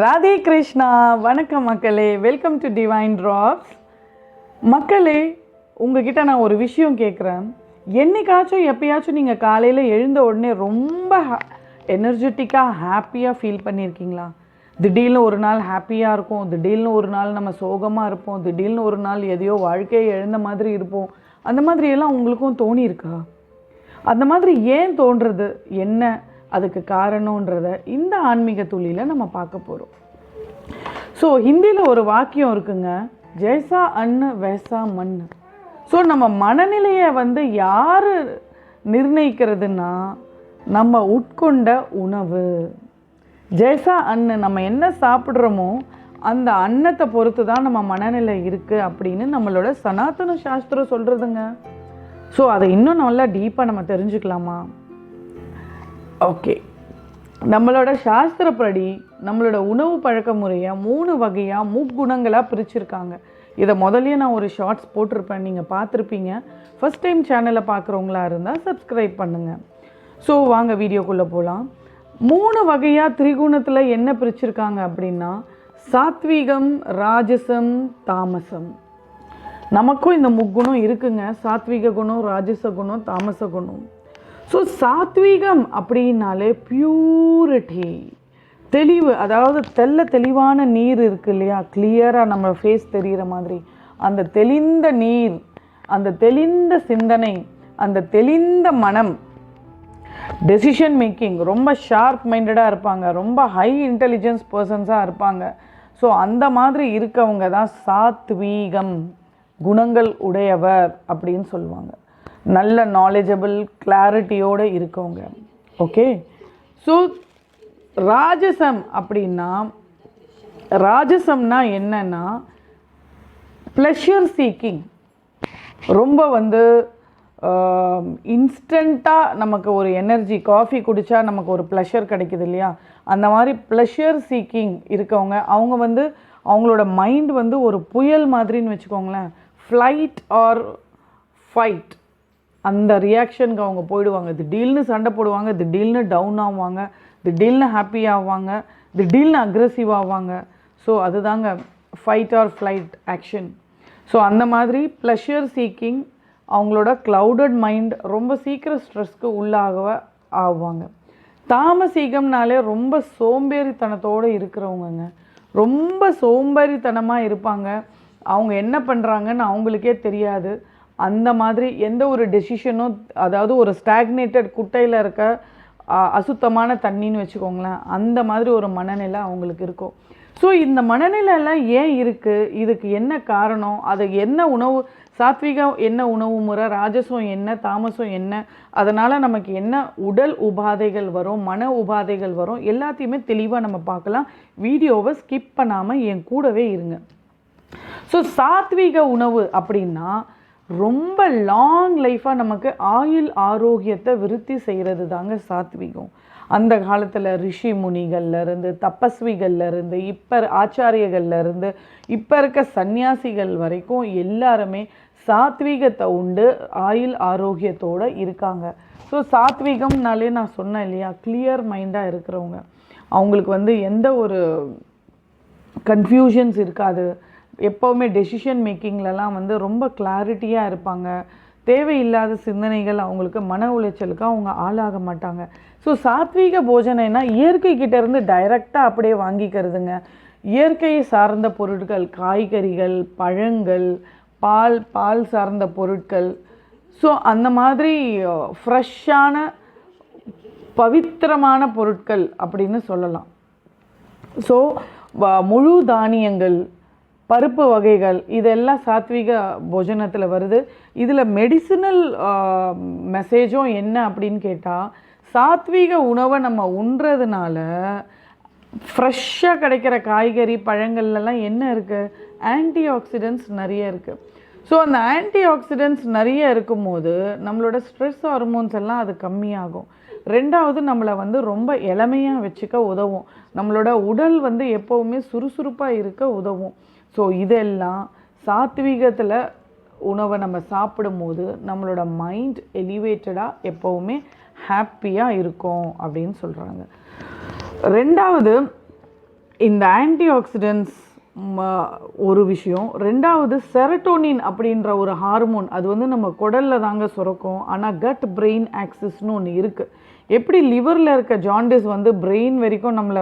ராதே கிருஷ்ணா வணக்கம் மக்களே. Welcome to divine drops மக்களே உங்ககிட்ட நான் ஒரு விஷயம் கேட்குறேன் என்னைக்காச்சும் எப்பயாச்சும் நீங்கள் காலையில் எழுந்த உடனே ரொம்ப எனர்ஜெட்டிக்காக ஹாப்பியாக ஃபீல் பண்ணியிருக்கீங்களா திடீர்னு ஒரு நாள் ஹாப்பியாக இருக்கும். திடீர்னு ஒரு நாள் நம்ம சோகமாக இருப்போம். திடீர்னு ஒரு நாள் எதையோ வாழ்க்கையை எழுந்த மாதிரி இருப்போம். அந்த மாதிரியெல்லாம் உங்களுக்கும் தோணியிருக்கா? அந்த மாதிரி ஏன் தோன்றது? என்ன? அதுக்கு காரணன்றத இந்த ஆன்மீக துளியில் நம்ம பார்க்க போகிறோம் ஸோ ஹிந்தியில் ஒரு வாக்கியம் இருக்குங்க ஜெய்சா அன்னு வேசா மண் ஸோ நம்ம மனநிலையை வந்து யார் நிர்ணயிக்கிறதுனா நம்ம உட்கொண்ட உணவு. ஜெய்சா அன்னு நம்ம என்ன சாப்பிட்றோமோ அந்த அன்னத்தை பொறுத்து தான் நம்ம மனநிலை இருக்குது அப்படின்னு நம்மளோட சனாதன சாஸ்திரம் சொல்கிறதுங்க ஸோ அதை இன்னும் நல்லா டீப்பாக நம்ம தெரிஞ்சுக்கலாமா? ஓகே நம்மளோட சாஸ்திரப்படி நம்மளோட உணவு பழக்க முறையை மூணு வகையாக முக்குணங்களாக பிரிச்சுருக்காங்க. இதை முதல்லயே நான் ஒரு ஷார்ட்ஸ் போட்டிருப்பேன். நீங்கள் பார்த்துருப்பீங்க. ஃபஸ்ட் டைம் சேனலை பார்க்குறவங்களா இருந்தால் சப்ஸ்கிரைப் பண்ணுங்கள் ஸோ வாங்க வீடியோக்குள்ளே போகலாம் மூணு வகையாக திரிகுணத்தில் என்ன பிரிச்சிருக்காங்க அப்படின்னா சாத்வீகம் ராஜசம் தாமசம். நமக்கும் இந்த முக்குணம் இருக்குங்க. சாத்விக குணம் ராஜச குணம் தாமச குணம். ஸோ சாத்வீகம் அப்படின்னாலே பியூரிட்டி தெளிவு அதாவது தெல்ல தெளிவான நீர் இருக்கு இல்லையா? கிளியராக நம்ம ஃபேஸ் தெரிகிற மாதிரி. அந்த தெளிந்த நீர் அந்த தெளிந்த சிந்தனை அந்த தெளிந்த மனம் டெசிஷன் மேக்கிங் ரொம்ப ஷார்ப் மைண்டடாக இருப்பாங்க. ரொம்ப ஹை இன்டெலிஜென்ஸ் பர்சன்ஸாக இருப்பாங்க. ஸோ அந்த மாதிரி இருக்கவங்க தான் சாத்வீகம் குணங்கள் உடையவர் அப்படின்னு சொல்லுவாங்க. நல்ல நாலேஜபிள் கிளாரிட்டியோடு இருக்கவங்க. ஓகே ஸோ ராஜசம் அப்படின்னா ராஜசம்னா என்னன்னா ப்ளஷர் சீக்கிங் ரொம்ப வந்து இன்ஸ்டண்ட்டாக நமக்கு ஒரு எனர்ஜி காஃபி குடித்தா நமக்கு ஒரு ப்ளஷர் கிடைக்குது இல்லையா? அந்த மாதிரி ப்ளஷர் சீக்கிங் இருக்கவங்க அவங்க வந்து அவங்களோட மைண்ட் வந்து ஒரு புயல் மாதிரின்னு வச்சுக்கோங்களேன். ஃப்ளைட் ஆர் ஃபைட் அந்த ரியாக்ஷனுக்கு அவங்க போயிடுவாங்க. திடீர்னு சண்டை போடுவாங்க திடீர்னு டவுன் ஆவாங்க திடீர்னு ஹாப்பி ஆவாங்க திடீர்னு அக்ரெசிவ் ஆவாங்க. ஸோ அதுதாங்க fight or flight action so அந்த மாதிரி ப்ளஷர் சீக்கிங் அவங்களோட க்ளவுடட் மைண்ட் ரொம்ப சீக்கிரம் ஸ்ட்ரெஸ்க்கு உள்ளாக ஆவாங்க. தாமசீகம்னாலே ரொம்ப சோம்பேறித்தனத்தோடு இருக்கிறவங்கங்க. ரொம்ப சோம்பேறித்தனமாக இருப்பாங்க. அவங்க என்ன பண்ணுறாங்கன்னு அவங்களுக்கே தெரியாது. அந்த மாதிரி எந்த ஒரு டெசிஷனும் அதாவது ஒரு ஸ்டாக்னேட்டட் குட்டையில் இருக்க அசுத்தமான தண்ணின்னு வச்சுக்கோங்களேன் அந்த மாதிரி ஒரு மனநிலை அவங்களுக்கு இருக்கும். ஸோ இந்த மனநிலையெல்லாம் ஏன் இருக்குது இதுக்கு என்ன காரணம்? அது என்ன உணவு சாத்விகம் என்ன உணவு முறை ராஜசம் என்ன தாமசம் என்ன அதனால் நமக்கு என்ன உடல் உபாதைகள் வரும் மன உபாதைகள் வரும் எல்லாத்தையுமே தெளிவாக நம்ம பார்க்கலாம். வீடியோவை ஸ்கிப் பண்ணாமல் என் கூடவே இருங்க. ஸோ சாத்விக உணவு அப்படின்னா ரொம்ப லாங் லைஃபாக நமக்கு ஆயுள் ஆரோக்கியத்தை விருத்தி செய்கிறது தாங்க சாத்விகம். அந்த காலத்தில் ரிஷி முனிகள்லேருந்து தபஸ்விகள்லேருந்து இப்போ ஆச்சாரியகள்லேருந்து இப்போ இருக்க சந்நியாசிகள் வரைக்கும் எல்லாருமே சாத்வீகத்தை உண்டு ஆயுள் ஆரோக்கியத்தோடு இருக்காங்க. ஸோ சாத்வீகம்னாலே நான் சொன்னேன் இல்லையா கிளியர் மைண்டாக இருக்கிறவங்க. அவங்களுக்கு வந்து எந்த ஒரு கன்ஃபியூஷன்ஸ் இருக்காது. எப்போவுமே டெசிஷன் மேக்கிங்லலாம் வந்து ரொம்ப கிளாரிட்டியாக இருப்பாங்க. தேவையில்லாத சிந்தனைகள் அவங்களுக்கு மன உளைச்சலுக்கு அவங்க ஆளாக மாட்டாங்க. ஸோ சாத்வீக போஜனைனா இயற்கைக்கிட்ட இருந்து டைரெக்டாக அப்படியே வாங்கிக்கிறதுங்க. இயற்கையை சார்ந்த பொருட்கள் காய்கறிகள் பழங்கள் பால் பால் சார்ந்த பொருட்கள். ஸோ அந்த மாதிரி ஃப்ரெஷ்ஷான பவித்திரமான பொருட்கள் அப்படின்னு சொல்லலாம். ஸோ முழு தானியங்கள் பருப்பு வகைகள் இதெல்லாம் சாத்விக போஜனத்தில் வருது. இதில் மெடிசினல் மெசேஜும் என்ன அப்படின்னு கேட்டால் சாத்வீக உணவை நம்ம உண்றதுனால ஃப்ரெஷ்ஷாக கிடைக்கிற காய்கறி பழங்கள்லாம் என்ன இருக்குது ஆன்டி ஆக்சிடென்ட்ஸ் நிறைய இருக்குது ஸோ அந்த ஆன்டி ஆக்சிடென்ட்ஸ் நிறைய இருக்கும்போது நம்மளோட ஸ்ட்ரெஸ் ஹார்மோன்ஸ் எல்லாம் அது கம்மியாகும். ரெண்டாவது நம்மளை வந்து ரொம்ப இளமையாக வச்சுக்க உதவும். நம்மளோட உடல் வந்து எப்போவுமே சுறுசுறுப்பாக இருக்க உதவும். ஸோ இதெல்லாம் சாத்விகத்தில் உணவை நம்ம சாப்பிடும்போது நம்மளோட மைண்ட் எலிவேட்டடாக எப்போவுமே ஹாப்பியாக இருக்கும் அப்படின்னு சொல்கிறாங்க ரெண்டாவது இந்த ஆன்டி ஆக்சிடென்ட்ஸ் ஒரு விஷயம். ரெண்டாவது செரட்டோனின் அப்படின்ற ஒரு ஹார்மோன் அது வந்து நம்ம குடல்ல தாங்க சுரக்கும். ஆனால் கட் பிரெயின் ஆக்சிஸ்னு ஒன்று இருக்குது எப்படி லிவரில் இருக்க ஜாண்டிஸ் வந்து பிரெயின் வரைக்கும் நம்மளை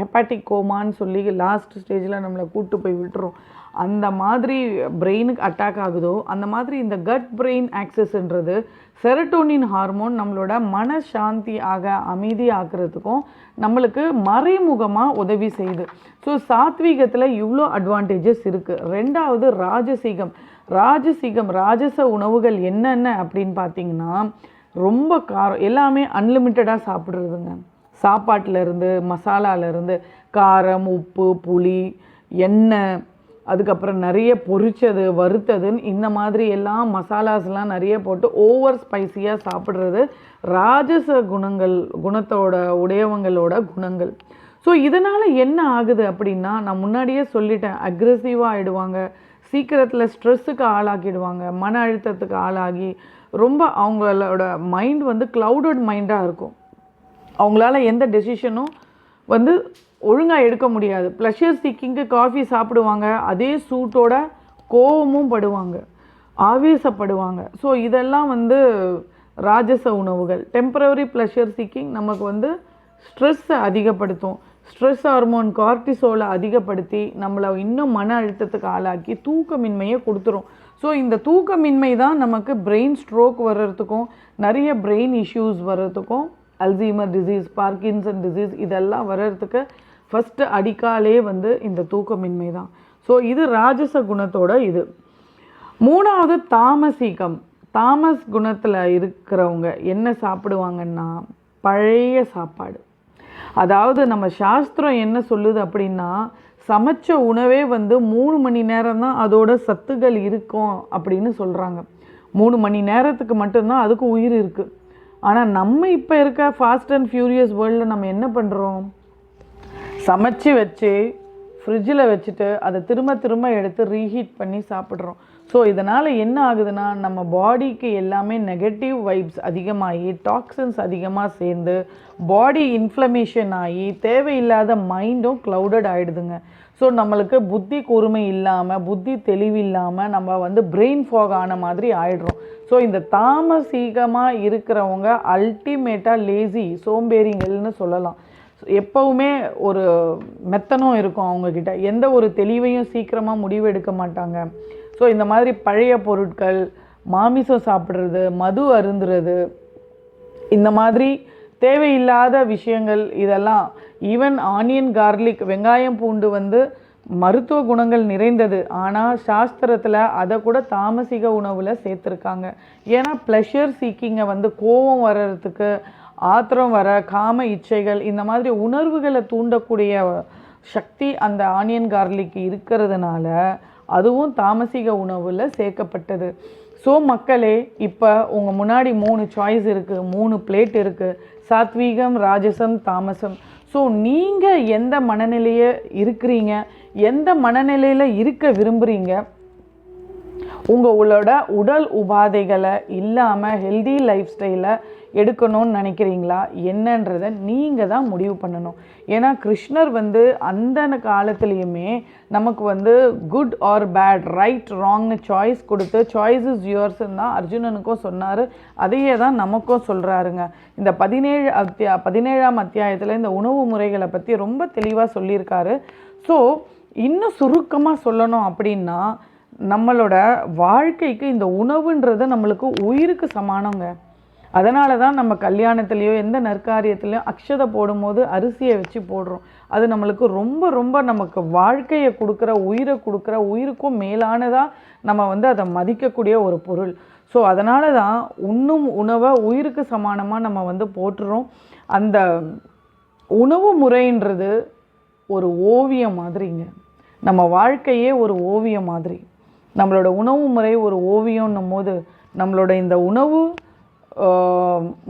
ஹெப்பாட்டிக் கோமான்னு சொல்லி லாஸ்ட் ஸ்டேஜில் நம்மளை கூட்டு போய் விட்டுரும். அந்த மாதிரி பிரெயினுக்கு அட்டாக் ஆகுதோ அந்த மாதிரி இந்த கட் பிரெயின் ஆக்சஸ்ன்றது செரட்டோனின் ஹார்மோன் நம்மளோட மனசாந்தி ஆக அமைதி ஆக்கிறதுக்கும் நம்மளுக்கு மறைமுகமாக உதவி செய்யுது. ஸோ சாத்வீகத்தில் இவ்வளோ அட்வான்டேஜஸ் இருக்குது ரெண்டாவது ராஜசீகம். ராஜசீகம் ராஜச உணவுகள் என்னென்ன அப்படின்னு பார்த்தீங்கன்னா ரொம்ப காரம் எல்லாமே அன்லிமிட்டடாக சாப்பிட்றதுங்க. சாப்பாட்டிலேருந்து இருந்து காரம் உப்பு புளி எண்ணெய் அதுக்கப்புறம் நிறைய பொரிச்சது வறுத்ததுன்னு இந்த மாதிரி எல்லாம் மசாலாஸ்லாம் நிறைய போட்டு ஓவர் ஸ்பைசியாக சாப்பிட்றது ராஜச குணங்கள் குணத்தோட உடையவங்களோட குணங்கள். ஸோ இதனால் என்ன ஆகுது அப்படின்னா நான் முன்னாடியே சொல்லிட்டேன் அக்ரெசிவாக ஆகிடுவாங்க சீக்கிரத்தில் ஸ்ட்ரெஸ்ஸுக்கு ஆளாக்கிடுவாங்க. மன அழுத்தத்துக்கு ஆளாகி ரொம்ப அவங்களோட மைண்ட் வந்து க்ளவுடட் மைண்டாக இருக்கும். அவங்களால எந்த டெசிஷனும் வந்து ஒழுங்காக எடுக்க முடியாது. ப்ளஷர் சீக்கிங்க்கு காஃபி சாப்பிடுவாங்க அதே சூட்டோட கோவமும் படுவாங்க ஆவேசப்படுவாங்க. ஸோ இதெல்லாம் வந்து ராஜச உணவுகள். டெம்பரவரி ப்ளஷர் சீக்கிங் நமக்கு வந்து ஸ்ட்ரெஸ்ஸை அதிகப்படுத்தும். ஸ்ட்ரெஸ் ஹார்மோன் கார்டிசோலை அதிகப்படுத்தி நம்மளை இன்னும் மன அழுத்தத்துக்கு ஆளாக்கி தூக்கமின்மையை கொடுத்துரும். ஸோ இந்த தூக்கமின்மை தான் நமக்கு பிரெயின் ஸ்ட்ரோக் வர்றதுக்கும் நிறைய பிரெயின் இஷ்யூஸ் வர்றதுக்கும் அல்சீமர் டிசீஸ் பார்க்கின்சன் டிசீஸ் இதெல்லாம் வர்றதுக்கு ஃபஸ்ட்டு அடிக்காலே வந்து இந்த தூக்கமின்மை தான். ஸோ இது ராஜச குணத்தோட இது. மூணாவது தாமசீகம். தாமஸ் குணத்தில் இருக்கிறவங்க என்ன சாப்பிடுவாங்கன்னா பழைய சாப்பாடு. அதாவது நம்ம சாஸ்திரம் என்ன சொல்லுது அப்படின்னா சமைச்ச உணவே வந்து மூணு மணி நேரம் தான் அதோட சத்துகள் இருக்கும் அப்படின்னு சொல்கிறாங்க மூணு மணி நேரத்துக்கு மட்டும்தான் அதுக்கு உயிர் இருக்குது ஆனால் நம்ம இப்போ இருக்க ஃபாஸ்ட் அண்ட் ஃபியூரியஸ் வேர்ல்டில் நம்ம என்ன பண்ணுறோம் சமைச்சு வச்சு ஃப்ரிட்ஜில் வச்சுட்டு அதை திரும்ப திரும்ப எடுத்து ரீஹீட் பண்ணி சாப்பிட்றோம். ஸோ இதனால் என்ன ஆகுதுன்னா நம்ம பாடிக்கு எல்லாமே நெகட்டிவ் வைப்ஸ் அதிகமாகி டாக்ஸின்ஸ் அதிகமாக சேர்ந்து பாடி இன்ஃப்ளமேஷன் ஆகி தேவையில்லாத மைண்டும் க்ளவுடட் ஆகிடுதுங்க ஸோ நம்மளுக்கு புத்தி கூர்மை இல்லாமல் புத்தி தெளிவில்லாமல் நம்ம வந்து பிரெயின் ஃபாக் ஆன மாதிரி ஆயிடுறோம். ஸோ இந்த தாமசீகமாக இருக்கிறவங்க அல்டிமேட்டாக லேசி சோம்பேறிங்கள்னு சொல்லலாம். எப்போவுமே ஒரு மெத்தனம் இருக்கும் அவங்கக்கிட்ட எந்த ஒரு தெளிவையும் சீக்கிரமாக முடிவு எடுக்க மாட்டாங்க. ஸோ இந்த மாதிரி பழைய பொருட்கள் மாமிசம் சாப்பிட்றது மது அருந்துறது இந்த மாதிரி தேவையில்லாத விஷயங்கள் இதெல்லாம் ஈவன் ஆனியன் கார்லிக் வெங்காயம் பூண்டு வந்து மருத்துவ குணங்கள் நிறைந்தது. ஆனால் சாஸ்திரத்தில் அதை கூட தாமசிக உணவில் சேர்த்துருக்காங்க. ஏன்னா ப்ளஷர் சீக்கிங்கை வந்து கோபம் வர்றதுக்கு ஆத்திரம் வர காம இச்சைகள் இந்த மாதிரி உணர்வுகளை தூண்டக்கூடிய சக்தி அந்த ஆனியன் கார்லிக் இருக்கிறதுனால அதுவும் தாமசிக உணவில் சேர்க்கப்பட்டது. ஸோ மக்களே இப்போ உங்கள் முன்னாடி மூணு சாய்ஸ் இருக்குது மூணு பிளேட் இருக்குது சாத்வீகம் ராஜசம் தாமசம். ஸோ நீங்கள் எந்த மனநிலையை இருக்கிறீங்க? எந்த மனநிலையில் இருக்க விரும்புகிறீங்க உங்களோட உடல் உபாதைகளை இல்லாமல் ஹெல்தி லைஃப் ஸ்டைலை எடுக்கணும்னு நினைக்கிறீங்களா? என்னன்றதை நீங்கள் தான் முடிவு பண்ணணும். ஏன்னா கிருஷ்ணர் வந்து அந்த காலத்துலேயுமே நமக்கு வந்து குட் ஆர் பேட் ரைட் ராங்னு சாய்ஸ் கொடுத்து சாய்ஸ் இஸ் யுவர்ஸ்ன்னு தான் அர்ஜுனனுக்கும் சொன்னார். அதையே தான் நமக்கும் சொல்கிறாருங்க இந்த பதினேழு அத்தியா பதினேழாம் அத்தியாயத்தில் இந்த உணவு முறைகளை பற்றி ரொம்ப தெளிவாக சொல்லியிருக்காரு. ஸோ இன்னும் சுருக்கமாக சொல்லணும் அப்படின்னா நம்மளோட வாழ்க்கைக்கு இந்த உணவுன்றது நம்மளுக்கு உயிருக்கு சமானங்க. அதனால தான் நம்ம கல்யாணத்துலேயோ எந்த நற்காரியத்துலேயோ அக்ஷதை போடும்போது அரிசியை வச்சு போடுறோம். அது நம்மளுக்கு ரொம்ப ரொம்ப நமக்கு வாழ்க்கையை கொடுக்குற உயிரை கொடுக்குற உயிருக்கும் மேலானதாக நம்ம வந்து அதை மதிக்கக்கூடிய ஒரு பொருள். ஸோ அதனால தான் உண்ணும் உணவை உயிருக்கு சமானமாக நம்ம வந்து போட்டுறோம் அந்த உணவு முறைன்றது ஒரு ஓவியம் மாதிரிங்க. நம்ம வாழ்க்கையே ஒரு ஓவியம் மாதிரி. நம்மளோட உணவு முறை ஒரு ஓவியம்னும் போது நம்மளோட இந்த உணவு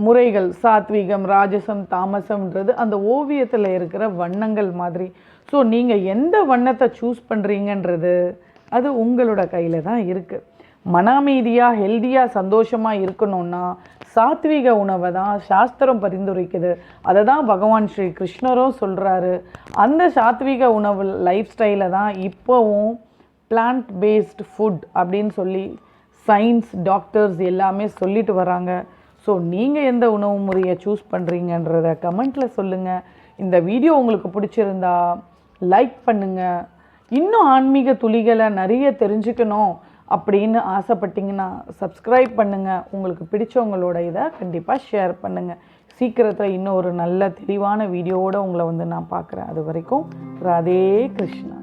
முறைகள் சாத்வீகம் ராஜசம் தாமசம்ன்றது அந்த ஓவியத்தில் இருக்கிற வண்ணங்கள் மாதிரி. ஸோ நீங்கள் எந்த வண்ணத்தை சூஸ் பண்ணுறீங்கன்றது அது உங்களோட கையில் தான் இருக்குது மன அமைதியாக ஹெல்த்தியாக சந்தோஷமாக இருக்கணும்னா சாத்வீக உணவை தான் சாஸ்திரம் பரிந்துரைக்குது. அதை தான் பகவான் ஸ்ரீ கிருஷ்ணரும் சொல்கிறாரு அந்த சாத்வீக உணவு லைஃப் ஸ்டைலை தான் இப்போவும் பிளான்ட் பேஸ்ட் ஃபுட் அப்படின்னு சொல்லி சயின்ஸ் டாக்டர்ஸ் எல்லாமே சொல்லிட்டு வராங்க. ஸோ நீங்கள் எந்த உணவு முறையை சூஸ் பண்ணுறீங்கன்றத கமெண்ட்டில் சொல்லுங்கள் இந்த வீடியோ உங்களுக்கு பிடிச்சிருந்தா லைக் பண்ணுங்கள் இன்னும் ஆன்மீக துளிகளை நிறைய தெரிஞ்சுக்கணும் அப்படின்னு ஆசைப்பட்டீங்கன்னா சப்ஸ்கிரைப் பண்ணுங்கள் உங்களுக்கு பிடிச்சவங்களோட இதை கண்டிப்பாக ஷேர் பண்ணுங்கள் சீக்கிரத்தில் இன்னும் ஒரு நல்ல தெளிவான வீடியோவோடு உங்களை வந்து நான் பார்க்குறேன். அது வரைக்கும் ராதே கிருஷ்ணா.